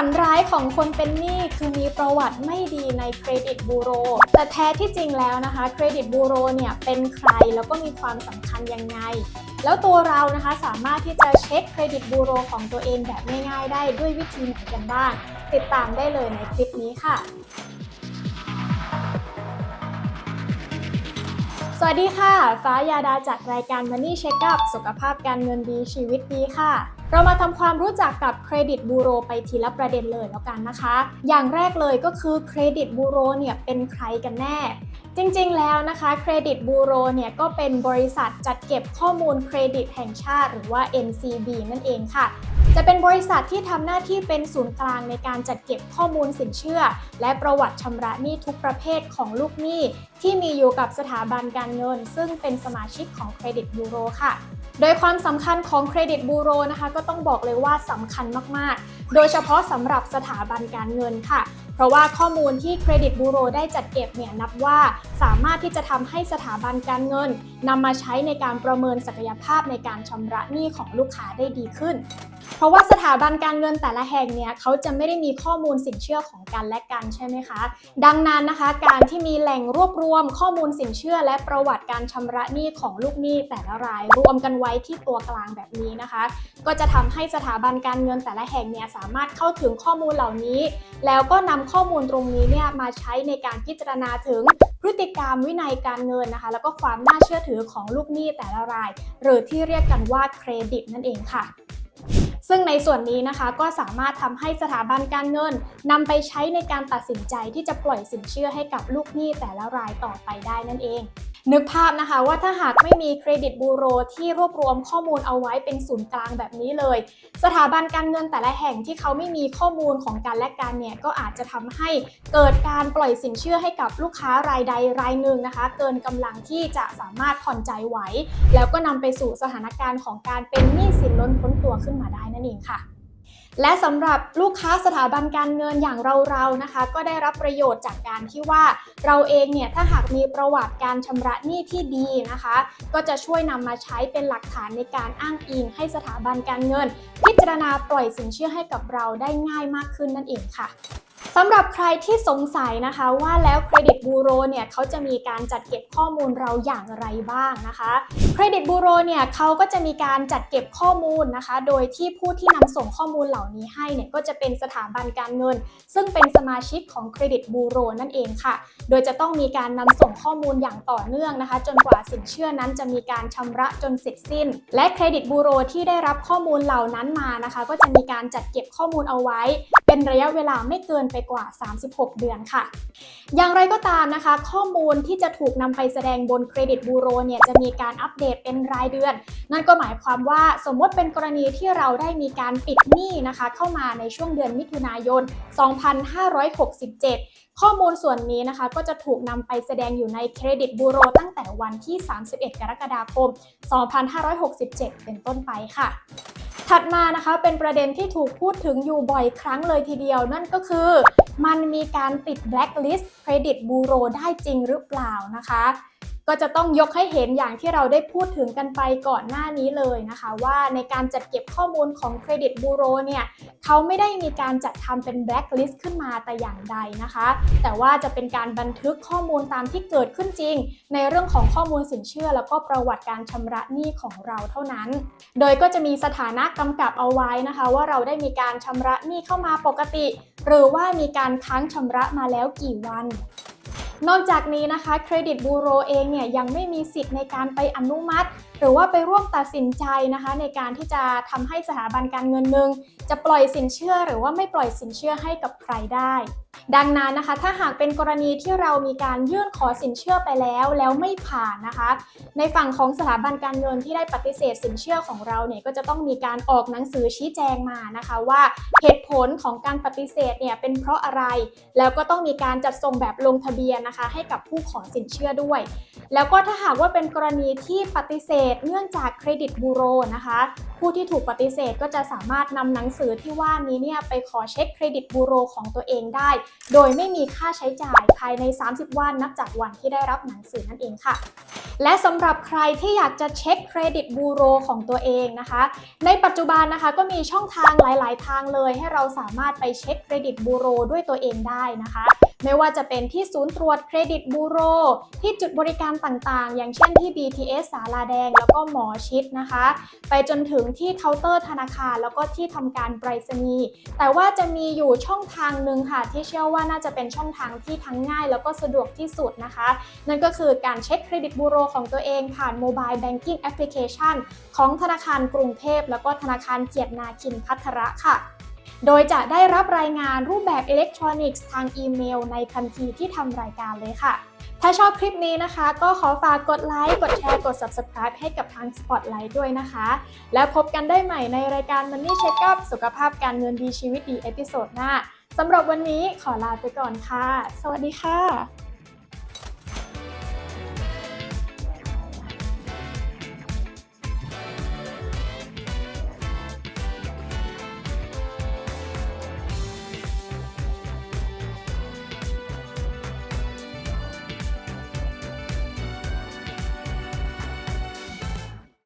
ฝันร้ายของคนเป็นหนี้คือมีประวัติไม่ดีในเครดิตบูโร แต่แท้ที่จริงแล้วนะคะเครดิตบูโรเนี่ยเป็นใครแล้วก็มีความสำคัญยังไง แล้วตัวเรานะคะสามารถที่จะเช็คเครดิตบูโรของตัวเองแบบง่ายๆได้ด้วยวิธีไหนกันบ้าง ติดตามได้เลยในคลิปนี้ค่ะสวัสดีค่ะ ฟ้ายาดาจากรายการ Money Checkup สุขภาพการเงินดีชีวิตดีค่ะ เรามาทำความรู้จักกับเครดิตบูโรไปทีละประเด็นเลยแล้วกันนะคะ อย่างแรกเลยก็คือเครดิตบูโรเนี่ยเป็นใครกันแน่ จริงๆ แล้วนะคะเครดิตบูโรเนี่ยก็เป็นบริษัทจัดเก็บข้อมูลเครดิตแห่งชาติ หรือว่า NCB นั่นเองค่ะจะเป็นบริษัทที่ทำหน้าที่เป็นศูนย์กลางในการจัดเก็บข้อมูลสินเชื่อ และประวัติชำระหนี้ทุกประเภทของลูกหนี้ ที่มีอยู่กับสถาบันการเงิน ซึ่งเป็นสมาชิกของเครดิตบูโรค่ะ โดยความสำคัญของเครดิตบูโรนะคะ ก็ต้องบอกเลยว่าสำคัญมากๆ โดยเฉพาะสำหรับสถาบันการเงินค่ะ เพราะว่าข้อมูลที่เครดิตบูโรได้จัดเก็บเนี่ยนับว่าสามารถที่จะทำให้สถาบันการเงินนำมาใช้ในการประเมินศักยภาพในการชำระหนี้ของลูกค้าได้ดีขึ้น เพราะว่าสถาบันการเงินแต่ละแห่งเนี่ยเขาจะไม่ได้มีข้อมูลสินเชื่อของกันและกันใช่ไหมคะ ดังนั้นนะคะ การที่มีแหล่งรวบรวมข้อมูลสินเชื่อ และประวัติการชำระหนี้ของลูกหนี้แต่ละราย รวมกันไว้ที่ตัวกลางแบบนี้นะคะ ก็จะทำให้สถาบันการเงินแต่ละแห่งเนี่ยสามารถเข้าถึงข้อมูลเหล่านี้ แล้วก็นำข้อมูลตรงนี้เนี่ยมาใช้ในการพิจารณาถึงพฤติกรรมวินัยการเงินนะคะ แล้วก็ความน่าเชื่อถือของลูกหนี้แต่ละราย หรือที่เรียกกันว่าเครดิตนั่นเองค่ะ ซึ่งในส่วนนี้นะคะก็สามารถทำให้สถาบันการเงินนำไปใช้ในการตัดสินใจที่จะปล่อยสินเชื่อให้กับลูกหนี้แต่ละรายต่อไปได้นั่นเอง นึกภาพนะคะว่าถ้าหากไม่มีเครดิตบูโรที่รวบรวมข้อมูลเอาไว้เป็นศูนย์กลางแบบนี้เลย สถาบันการเงินแต่ละแห่งที่เขาไม่มีข้อมูลของการและกันเนี่ยก็อาจจะทำให้เกิดการปล่อยสินเชื่อให้กับลูกค้ารายใดรายหนึ่งนะคะ เกินกำลังที่จะสามารถผ่อนใจไหวแล้วก็นำไปสู่สถานการณ์ของการเป็นหนี้สินล้นพ้นตัวขึ้นมาได้นั่นเองค่ะ และสำหรับลูกค้าสถาบันการเงินอย่างเราๆนะคะ ก็ได้รับประโยชน์จากการที่ว่าเราเองเนี่ยถ้าหากมีประวัติการชำระหนี้ที่ดีนะคะ ก็จะช่วยนำมาใช้เป็นหลักฐานในการอ้างอิงให้สถาบันการเงิน พิจารณาปล่อยสินเชื่อให้กับเราได้ง่ายมากขึ้นนั่นเองค่ะสำหรับใครที่สงสัยนะคะว่าแล้วเครดิตบูโรเนี่ยเขาจะมีการจัดเก็บข้อมูลเราอย่างไรบ้างนะคะ เครดิตบูโรเนี่ยเขาก็จะมีการจัดเก็บข้อมูลนะคะ โดยที่ผู้ที่นำส่งข้อมูลเหล่านี้ให้เนี่ยก็จะเป็นสถาบันการเงิน ซึ่งเป็นสมาชิกของเครดิตบูโรนั่นเองค่ะ โดยจะต้องมีการนำส่งข้อมูลอย่างต่อเนื่องนะคะ จนกว่าสินเชื่อนั้นจะมีการชำระจนเสร็จสิ้น และเครดิตบูโรที่ได้รับข้อมูลเหล่านั้นมานะคะ ก็จะมีการจัดเก็บข้อมูลเอาไว้ เป็นระยะเวลาไม่เกินไปกว่า 36 เดือนค่ะ อย่างไรก็ตามนะคะ ข้อมูลที่จะถูกนำไปแสดงบนเครดิตบูโรเนี่ยจะมีการอัปเดตเป็นรายเดือน นั่นก็หมายความว่าสมมติเป็นกรณีที่เราได้มีการปิดหนี้นะคะ เข้ามาในช่วงเดือนมิถุนายน 2567ข้อมูลส่วนนี้นะคะก็จะถูกนำไปแสดงอยู่ในเครดิตบูโรตั้งแต่วันที่ 31 กรกฎาคม 2567 เป็นต้นไปค่ะ ถัดมานะคะเป็นประเด็นที่ถูกพูดถึงอยู่บ่อยครั้งเลยทีเดียว นั่นก็คือ มันมีการติดแบล็คลิสต์เครดิตบูโรได้จริงหรือเปล่านะคะ ก็จะต้องยกให้เห็นอย่างที่เราได้พูดถึงกันไปก่อนหน้านี้เลยนะคะ ว่าในการจัดเก็บข้อมูลของเครดิตบูโรเนี่ยเขาไม่ได้มีการจัดทำเป็นแบล็คลิสต์ขึ้นมาแต่อย่างใดนะคะ แต่ว่าจะเป็นการบันทึกข้อมูลตามที่เกิดขึ้นจริง ในเรื่องของข้อมูลสินเชื่อ แล้วก็ประวัติการชำระหนี้ของเราเท่านั้น โดยก็จะมีสถานะกำกับเอาไว้นะคะ ว่าเราได้มีการชำระหนี้เข้ามาปกติ หรือว่ามีการค้างชำระมาแล้วกี่วัน นอกจากนี้นะคะเครดิตบูโรเองเนี่ยยังไม่มีสิทธิ์ในการไปอนุมัติ หรือว่าไปร่วมตัดสินใจนะคะ ในการที่จะทำให้สถาบันการเงินหนึ่งจะปล่อยสินเชื่อหรือว่าไม่ปล่อยสินเชื่อให้กับใครได้ ดังนั้นนะคะ ถ้าหากเป็นกรณีที่เรามีการยื่นขอสินเชื่อไปแล้วแล้วไม่ผ่านนะคะ ในฝั่งของสถาบันการเงินที่ได้ปฏิเสธสินเชื่อของเราเนี่ยก็จะต้องมีการออกหนังสือชี้แจงมานะคะว่าเหตุผลของการปฏิเสธเนี่ยเป็นเพราะอะไร แล้วก็ต้องมีการจัดส่งแบบลงทะเบียนนะคะ ให้กับผู้ขอสินเชื่อด้วย แล้วก็ถ้าหากว่าเป็นกรณีที่ปฏิเสธเนื่องจากเครดิตบูโรนะคะ ผู้ที่ถูกปฏิเสธก็จะสามารถนำหนังสือที่ว่านี้เนี่ยไปขอเช็คเครดิตบูโรของตัวเองได้โดยไม่มีค่าใช้จ่ายภายใน 30 วันนับจากวันที่ได้รับหนังสือนั่นเองค่ะ และสำหรับใครที่อยากจะเช็คเครดิตบูโรของตัวเองนะคะ ในปัจจุบันนะคะก็มีช่องทางหลาย ๆ ทางเลย ให้เราสามารถไปเช็คเครดิตบูโรด้วยตัวเองได้นะคะ ไม่ว่าจะเป็นที่ศูนย์ตรวจเครดิตบูโร ที่จุดบริการต่าง ๆ อย่างเช่นที่ BTS สาลาแดง แล้วก็หมอชิดนะคะ ไปจนถึงที่เคาน์เตอร์ธนาคาร แล้วก็ที่ทำการไปรษณีย์แต่ว่าจะมีอยู่ช่องทางหนึ่งค่ะ ที่เชื่อว่าน่าจะเป็นช่องทางที่ทั้งง่าย แล้วก็สะดวกที่สุดนะคะ นั่นก็คือการเช็คเครดิตบูโรของตัวเองผ่านโมบายแบงกิ้งแอปพลิเคชันของธนาคารกรุงเทพ แล้วก็ธนาคารเกียรตินาคินพัทระค่ะโดยจะได้รับรายงานรูปแบบอิเล็กทรอนิกส์ทางอีเมล ในทันทีที่ทำรายการเลยค่ะ ถ้าชอบคลิปนี้นะคะ ก็ขอฝากกดไลค์ กดแชร์ กด Subscribe ให้กับทาง Spotlight ด้วยนะคะ แล้วพบกันได้ใหม่ในรายการ Money Checkup สุขภาพการเงินดีชีวิตดีเอพิโซดหน้าสำหรับวันนี้ขอลาไปก่อนค่ะ สวัสดีค่ะ